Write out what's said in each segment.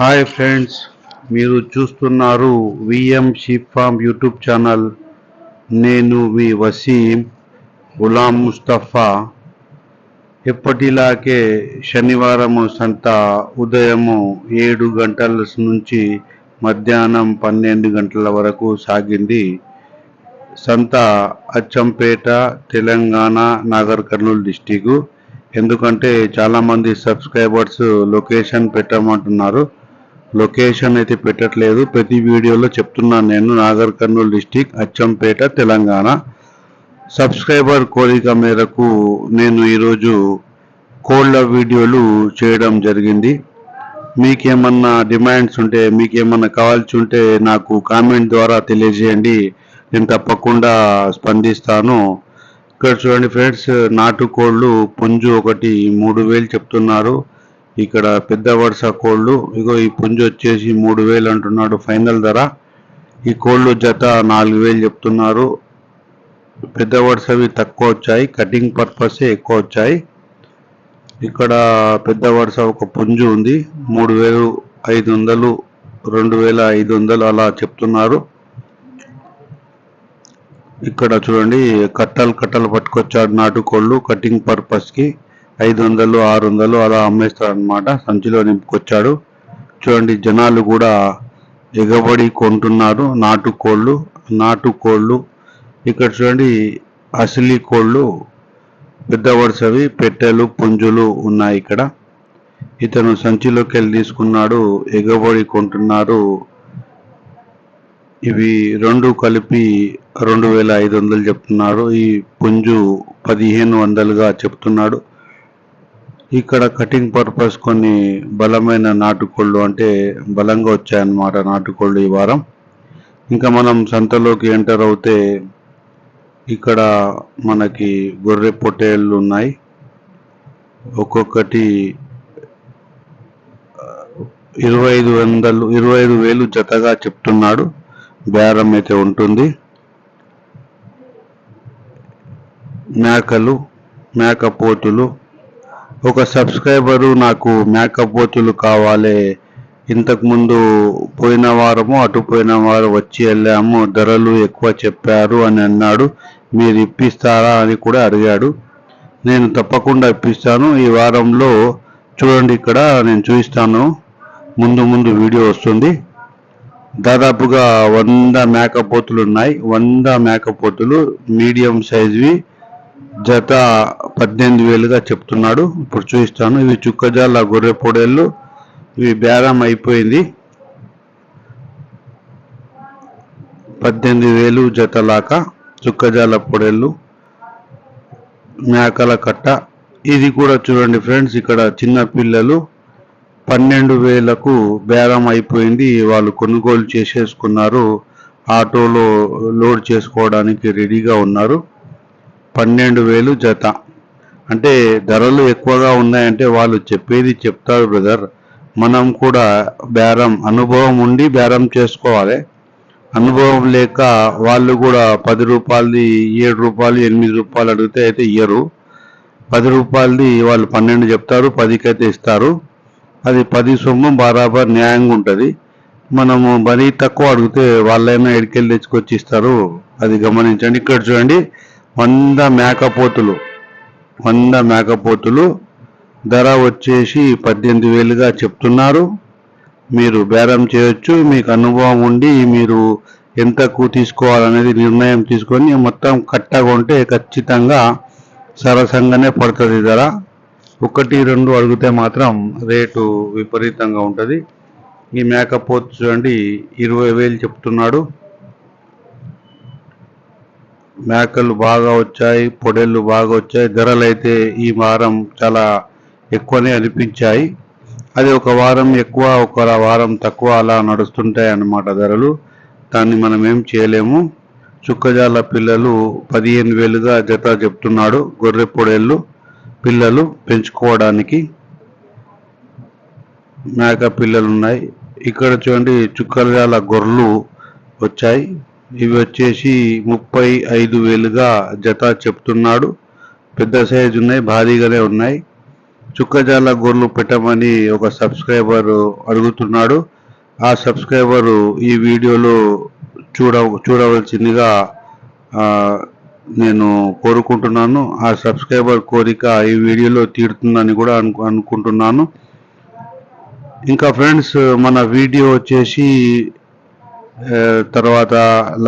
Hi friends మీరు చూస్తున్నారు VM sheep farm YouTube channel. నేను మీ వసీం గులాం ముస్తఫా. ఎప్పటిలాగే శనివారము సంత ఉదయము ఏడు గంటల నుంచి మధ్యాహ్నం పన్నెండు గంటల వరకు సాగింది. సంత అచ్చంపేట తెలంగాణ నాగర్ కర్నూలు డిస్టిక్ ఎందుకంటే చాలామంది సబ్స్క్రైబర్స్ లొకేషన్ పెట్టమంటున్నారు. లొకేషన్ అయితే పెట్టట్లేదు. ప్రతి వీడియోలో చెప్తున్నాను నేను నాగర్ కర్నూలు డిస్టిక్ అచ్చంపేట తెలంగాణ. సబ్స్క్రైబర్ కోరిక మేరకు నేను ఈరోజు కోళ్ళ వీడియోలు చేయడం జరిగింది. మీకేమన్నా డిమాండ్స్ ఉంటే మీకేమన్నా కావాల్సి ఉంటే నాకు కామెంట్ ద్వారా తెలియజేయండి. నేను తప్పకుండా స్పందిస్తాను. ఇక్కడ చూడండి ఫ్రెండ్స్ నాటుకోళ్ళు పుంజు ఒకటి మూడు వేలు చెప్తున్నారు. ఇక్కడ పెద్ద వరుస కోళ్ళు ఇగో ఈ పుంజు వచ్చేసి మూడు వేలు అంటున్నాడు ఫైనల్ ధర. ఈ కోళ్ళు జత నాలుగు వేలు చెప్తున్నారు. పెద్ద వరుసవి తక్కువ వచ్చాయి. కటింగ్ పర్పసే ఎక్కువ వచ్చాయి. ఇక్కడ పెద్ద వరుస ఒక పుంజు ఉంది. మూడు వేలు ఐదు వందలు రెండు వేల ఐదు వందలు అలా చెప్తున్నారు. ఇక్కడ చూడండి కట్టలు కట్టలు పట్టుకొచ్చాడు నాటుకోళ్ళు కటింగ్ పర్పస్కి. ఐదు వందలు ఆరు వందలు అలా అమ్మేస్తారు అనమాట సంచిలో నింపుకొచ్చాడు. చూడండి జనాలు కూడా ఎగబడి కొంటున్నారు. నాటుకోళ్ళు నాటుకోళ్ళు. ఇక్కడ చూడండి అసలీ కోళ్ళు పెద్ద వరుసవి పెట్టెలు పుంజులు ఉన్నాయి ఇక్కడ. ఇతను సంచిలోకి వెళ్ళి తీసుకున్నాడు ఎగబడి కొంటున్నారు. ఇవి రెండు కలిపి రెండు వేల ఐదు వందలు చెప్తున్నారు. ఈ పుంజు పదిహేను వందలుగా చెప్తున్నాడు. ఇక్కడ కటింగ్ పర్పస్ కొన్ని బలమైన నాటుకోళ్ళు అంటే బలంగా వచ్చాయన్నమాట నాటుకోళ్ళు ఈ వారం. ఇంకా మనం సంతలోకి ఎంటర్ అవుతే ఇక్కడ మనకి గొర్రె పొట్టేళ్ళు ఉన్నాయి. ఒక్కొక్కటి ఇరవై ఐదు వందలు ఇరవై ఐదు వేలు జతగా చెప్తున్నాడు. బేరం అయితే ఉంటుంది. మేకలు మేకపోతులు ఒక సబ్స్క్రైబరు నాకు మేకపోతులు కావాలి. ఇంతకుముందు పోయిన వారము అటు పోయిన వారం వచ్చి వెళ్ళాము. ధరలు ఎక్కువ చెప్పారు అని అన్నాడు. మీరు ఇప్పిస్తారా అని కూడా అడిగాడు. నేను తప్పకుండా ఇప్పిస్తాను. ఈ వారంలో చూడండి ఇక్కడ నేను చూపిస్తాను. ముందు ముందు వీడియో వస్తుంది. దాదాపుగా వంద మేకపోతులు ఉన్నాయి. వంద మేకపోతులు మీడియం సైజువి. జత పద్దెనిమిది వేలుగా చెప్తున్నాడు. ఇప్పుడు చూపిస్తాను. ఇవి చుక్కజాల గొర్రె పొడేళ్ళు. ఇవి బేరం అయిపోయింది. పద్దెనిమిది వేలు జతలాక చుక్కజాల పొడేళ్ళు. మేకల కట్ట. ఇది కూడా చూడండి ఫ్రెండ్స్ ఇక్కడ చిన్న పిల్లలు పన్నెండు వేలకు బేరం అయిపోయింది. వాళ్ళు కొనుగోలు చేసేసుకున్నారు. ఆటోలో లోడ్ చేసుకోవడానికి రెడీగా ఉన్నారు. పన్నెండు వేలు జత. అంటే ధరలు ఎక్కువగా ఉన్నాయంటే వాళ్ళు చెప్పేది చెప్తారు బ్రదర్. మనం కూడా బేరం అనుభవం ఉండి బేరం చేసుకోవాలి. అనుభవం లేక వాళ్ళు కూడా పది రూపాయలది ఏడు రూపాయలు ఎనిమిది రూపాయలు అడిగితే అయితే ఇయ్యరు. పది రూపాయలది వాళ్ళు పన్నెండు చెప్తారు పదికైతే ఇస్తారు. అది పది సొమ్ము బరాబర్ న్యాయంగా ఉంటుంది. మనము మరీ తక్కువ అడిగితే వాళ్ళైనా ఎడికెళ్ళి తెచ్చుకొచ్చి ఇస్తారు. అది గమనించండి. ఇక్కడ చూడండి వంద మేకపోతులు వంద మేకపోతులు ధర వచ్చేసి పద్దెనిమిది వేలుగా చెప్తున్నారు. మీరు బేరం చేయొచ్చు మీకు అనుభవం ఉండి మీరు ఎంతకు తీసుకోవాలనేది నిర్ణయం తీసుకొని మొత్తం కట్టగా ఉంటే ఖచ్చితంగా సరసంగానే పడుతుంది ధర. ఒకటి రెండు అడిగితే మాత్రం రేటు విపరీతంగా ఉంటుంది. ఈ మేకపోతు చూడండి ఇరవై వేలు చెప్తున్నాడు. మేకలు బాగా వచ్చాయి పొడేళ్ళు బాగా వచ్చాయి. ధరలు అయితే ఈ వారం చాలా ఎక్కువనే అనిపించాయి. అది ఒక వారం ఎక్కువ ఒక వారం తక్కువ అలా నడుస్తుంటాయి అన్నమాట ధరలు. దాన్ని మనం ఏం చేయలేము. చుక్కజాల పిల్లలు పదిహేను వేలుగా జత చెప్తున్నాడు గొర్రె పొడేళ్ళు పిల్లలు పెంచుకోవడానికి. మేక పిల్లలు ఉన్నాయి ఇక్కడ చూడండి చుక్కజాల గొర్రెలు వచ్చాయి. ఇవి వచ్చేసి ముప్పై ఐదు వేలుగా జత చెప్తున్నాడు. పెద్ద సైజు ఉన్నాయి భారీగానే ఉన్నాయి. చుక్కజాల గొర్రెలు పెట్టమని ఒక సబ్స్క్రైబర్ అడుగుతున్నాడు. ఆ సబ్స్క్రైబరు ఈ వీడియోలో చూడ చూడవలసిందిగా నేను కోరుకుంటున్నాను. ఆ సబ్స్క్రైబర్ కోరిక ఈ వీడియోలో తీరుతుందని కూడా అను అనుకుంటున్నాను. ఇంకా ఫ్రెండ్స్ మన వీడియో వచ్చేసి తర్వాత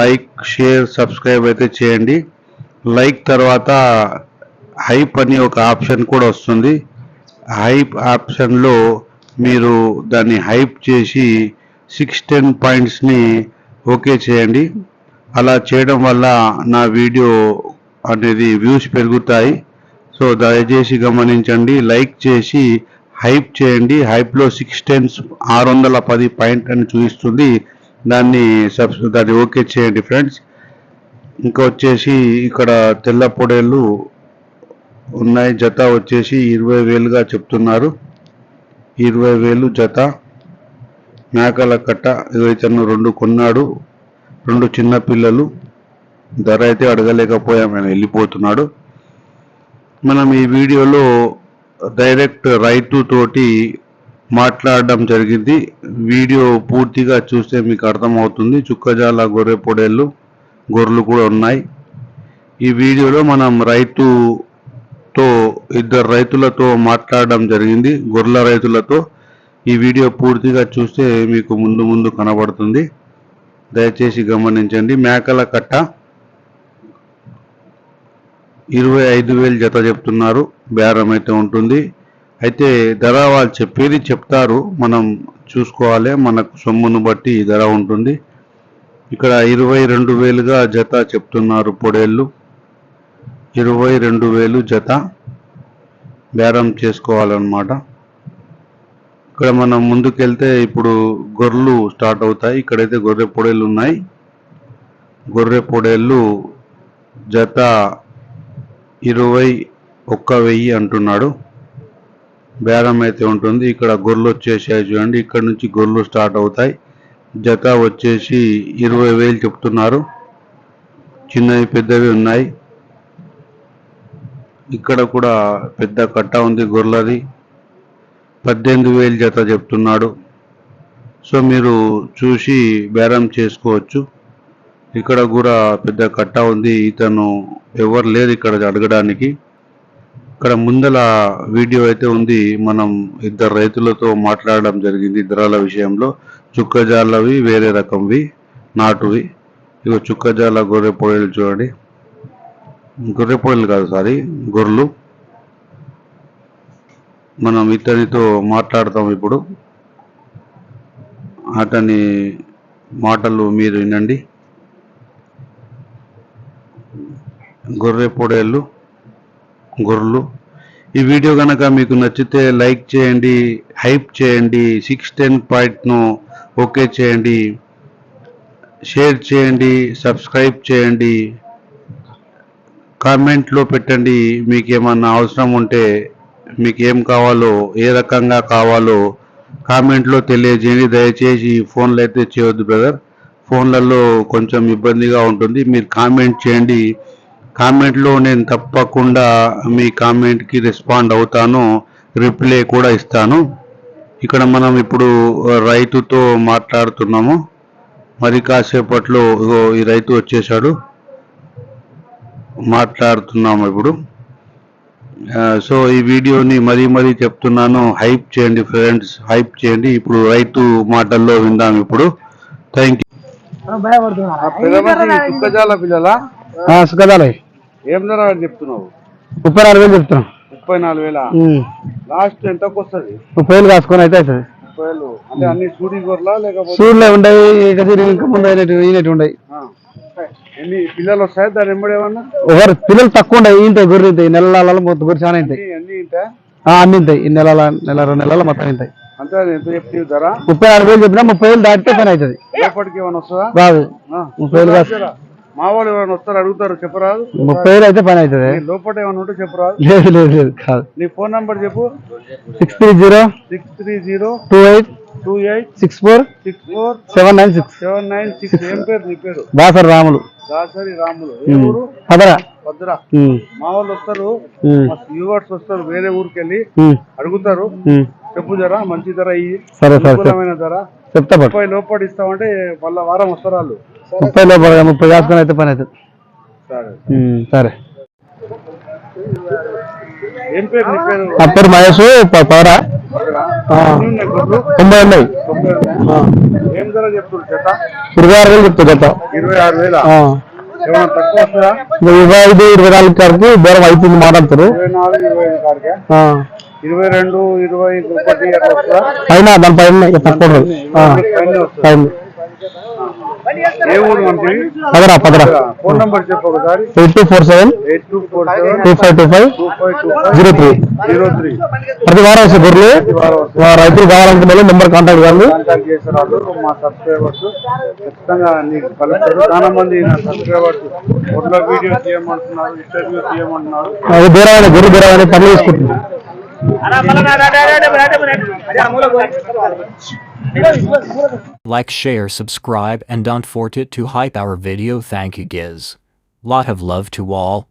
లైక్ షేర్ సబ్స్క్రైబ్ అయితే చేయండి. లైక్ తర్వాత హైప్ అని ఒక ఆప్షన్ కూడా వస్తుంది. హైప్ ఆప్షన్లో మీరు దాన్ని హైప్ చేసి సిక్స్ టెన్ పాయింట్స్ని ఓకే చేయండి. అలా చేయడం వల్ల నా వీడియో అనేది వ్యూస్ పెరుగుతాయి. సో దయచేసి గమనించండి. లైక్ చేసి హైప్ చేయండి. హైప్లో సిక్స్ టెన్స్ ఆరు వందల పది పాయింట్ అని చూపిస్తుంది. దాన్ని సబ్ దాన్ని ఓకే చేయండి ఫ్రెండ్స్. ఇంకా వచ్చేసి ఇక్కడ తెల్ల పొడేళ్ళు ఉన్నాయి. జత వచ్చేసి ఇరవై వేలుగా చెప్తున్నారు. ఇరవై వేలు జత. మేకల కట్ట ఇదిగో ఇతను రెండు కొన్నాడు. రెండు చిన్న పిల్లలు. ధర అయితే అడగలేకపోయాం. ఆయన వెళ్ళిపోతున్నాడు. మనం ఈ వీడియోలో డైరెక్ట్ రైతు తోటి మాట్లాడడం జరిగింది. వీడియో పూర్తిగా చూస్తే మీకు అర్థమవుతుంది. చుక్కజాల గొర్రె పొడేళ్ళు గొర్రెలు కూడా ఉన్నాయి. ఈ వీడియోలో మనం రైతుతో ఇద్దరు రైతులతో మాట్లాడడం జరిగింది. గొర్రెల రైతులతో. ఈ వీడియో పూర్తిగా చూస్తే మీకు ముందు ముందు కనబడుతుంది. దయచేసి గమనించండి. మేకల కట్ట ఇరవై ఐదు వేలు జత చెప్తున్నారు. బేరం అయితే ఉంటుంది. అయితే ధర వాళ్ళు చెప్పేది చెప్తారు. మనం చూసుకోవాలి. మనకు సొమ్మును బట్టి ధర ఉంటుంది. ఇక్కడ ఇరవై రెండు వేలుగా జత చెప్తున్నారు పొడేళ్ళు. ఇరవై రెండు వేలు జత బేరం చేసుకోవాలన్నమాట. ఇక్కడ మనం ముందుకెళ్తే ఇప్పుడు గొర్రెలు స్టార్ట్ అవుతాయి. ఇక్కడైతే గొర్రె పొడేళ్ళు ఉన్నాయి. గొర్రె పొడేళ్ళు జత ఇరవై ఒక్క వెయ్యి అంటున్నాడు. బేరం అయితే ఉంటుంది. ఇక్కడ గొర్రెలు వచ్చేసాయి చూడండి. ఇక్కడ నుంచి గొర్రెలు స్టార్ట్ అవుతాయి. జత వచ్చేసి ఇరవై వేలు చెప్తున్నారు. చిన్నవి పెద్దవి ఉన్నాయి. ఇక్కడ కూడా పెద్ద కట్ట ఉంది గొర్రెలది. పద్దెనిమిది వేలు జత చెప్తున్నాడు. సో మీరు చూసి బేరం చేసుకోవచ్చు. ఇక్కడ కూడా పెద్ద కట్ట ఉంది. ఇతను ఎవరు లేరు ఇక్కడ అడగడానికి. ఇక్కడ ముందల వీడియో అయితే ఉంది. మనం ఇద్దరు రైతులతో మాట్లాడడం జరిగింది ధరల విషయంలో. చుక్కజాలవి వేరే రకంవి నాటువి. ఇవి చుక్కజాల గొర్రె పొడేలు చూడండి. గొర్రె పొడేలు కాదు సారీ గొర్రెలు మనం ఇతనితో మాట్లాడతాం ఇప్పుడు. అతని మాటలు మీరు వినండి. గొర్రె పొడేళ్ళు గొర్రెలు. ఈ వీడియో కనుక మీకు నచ్చితే లైక్ చేయండి హైప్ చేయండి సిక్స్ టెన్ పాయింట్ను ఓకే చేయండి షేర్ చేయండి సబ్స్క్రైబ్ చేయండి. కామెంట్లో పెట్టండి మీకు ఏమన్నా అవసరం ఉంటే మీకు ఏం కావాలో ఏ రకంగా కావాలో కామెంట్లో తెలియజేయండి. దయచేసి ఫోన్లు అయితే చేయొద్దు బ్రదర్. ఫోన్లలో కొంచెం ఇబ్బందిగా ఉంటుంది. మీరు కామెంట్ చేయండి. కామెంట్లో నేను తప్పకుండా మీ కామెంట్కి రెస్పాండ్ అవుతాను రిప్లై కూడా ఇస్తాను. ఇక్కడ మనం ఇప్పుడు రైతుతో మాట్లాడుతున్నాము. మరి కాసేపట్లో ఈ రైతు వచ్చేసాడు మాట్లాడుతున్నాము ఇప్పుడు. సో ఈ వీడియోని మరీ మరీ చెప్తున్నాను. హైప్ చేయండి ఫ్రెండ్స్ హైప్ చేయండి. ఇప్పుడు రైతు మాటల్లో విందాం ఇప్పుడు. థ్యాంక్ యూ సుఖదాలే. ఏం ధర చెప్తున్నావు? ముప్పై నాలుగు వేలు చెప్తున్నాం. ముప్పై నాలుగు వేల? లాస్ట్ ఎంతకు వస్తుంది? ముప్పై వేలు కాసుకొని అయితే అవుతుంది ముప్పై వేలు. అంటే అన్ని సూడి గొర్రెలా లేకపోతే? గదిరి ఇంకా ముందు అయినట్టు ఈనట్టు ఉండయి. ఆ. ఎన్ని పిల్లలు వస్తాయి? దాని ఎంబడి ఏమన్నా? పిల్లలు తక్కువ ఉండయి ఇంతాయి గొర్రె ఇంతాయి నెలల మొత్తం గొర్రె చాలా ఇంతాయి ఇంటా ఆ, అన్ని ఇంతాయి ఈ నెలల నెల రెండు నెలల మొత్తం ఇంతాయి అంతే ఎంత ధర? ముప్పై నాలుగు వేలు చెప్పినా ముప్పై వేలు దాటితే పని అవుతుంది. ఏమైనా వస్తుందా. ముప్పై వేలు మా వాళ్ళు ఎవరైనా వస్తారు అడుగుతారు చెప్పరాదు? ముప్పై వేలు అయితే పని అవుతుంది. లోపల ఏమైనా ఉంటే చెప్పరాదు. లేదు లేదు లేదు కాదు. నీ ఫోన్ నంబర్ చెప్పు. Six three zero six three zero two eight two eight six four six four seven nine six. Seven nine six. ఏం పేరు నీ పేరు? బాసర్ రాములు. దాసరి రాములు. ఏ ఊరు? పదరా ఉమ్, మా వాళ్ళు వస్తారు. వ్యూవర్స్ వస్తారు వేరే ఊరికి వెళ్ళి అడుగుతారు. చెప్పు ధర మంచి ధర ఇయ్యి. సరే సరే ధర. చెప్తా లోపల ఇస్తామంటే మళ్ళా వారం వస్తారు వాళ్ళు. ముప్పై లోపల ముప్పై వేసుకొని అయితే పని అవుతుంది. సరే. నీ పేరు? మహేష్ పవరా? తొంభై ఉన్నాయి ఇరవై ఆరు వేలు చెప్తా జత. ఇరవై ఆరు వేల? ఇరవై ఐదు ఇరవై నాలుగు కాడికి బేరం అయిపోయింది మాట్లాడతారు ఇరవై రెండు ఇరవై ఒకటి పైన దాని పైన తక్కువ. పైన వస్తుందా? పైన ఏ ఊరు మనకి పదరా పదరా. ఫోన్ నంబర్ చెప్పు ఒకసారి. Eight two four seven. Eight two four seven two five two five. Zero three. Zero three. ప్రతి వారం వస్తాయి గొర్రెలు. రైతులు కావాలనుకున్న వాళ్ళు నెంబర్ కాంటాక్ట్ కానీ కాంటాక్ట్ చేశారు వాళ్ళు మా సబ్స్క్రైబర్స్. ఖచ్చితంగా నీకు కలుస్తారు. చాలా మంది నా సబ్స్క్రైబర్స్ ఫోటో వీడియో చేయమంటున్నారు ఇంటర్వ్యూ చేయమంటున్నారు అది బేరమైన గొర్రె బేరమైన పనులు తీసుకుంటుంది Like, share, subscribe, and don't forget to hype our video. Thank you, Giz. Lot of love to all.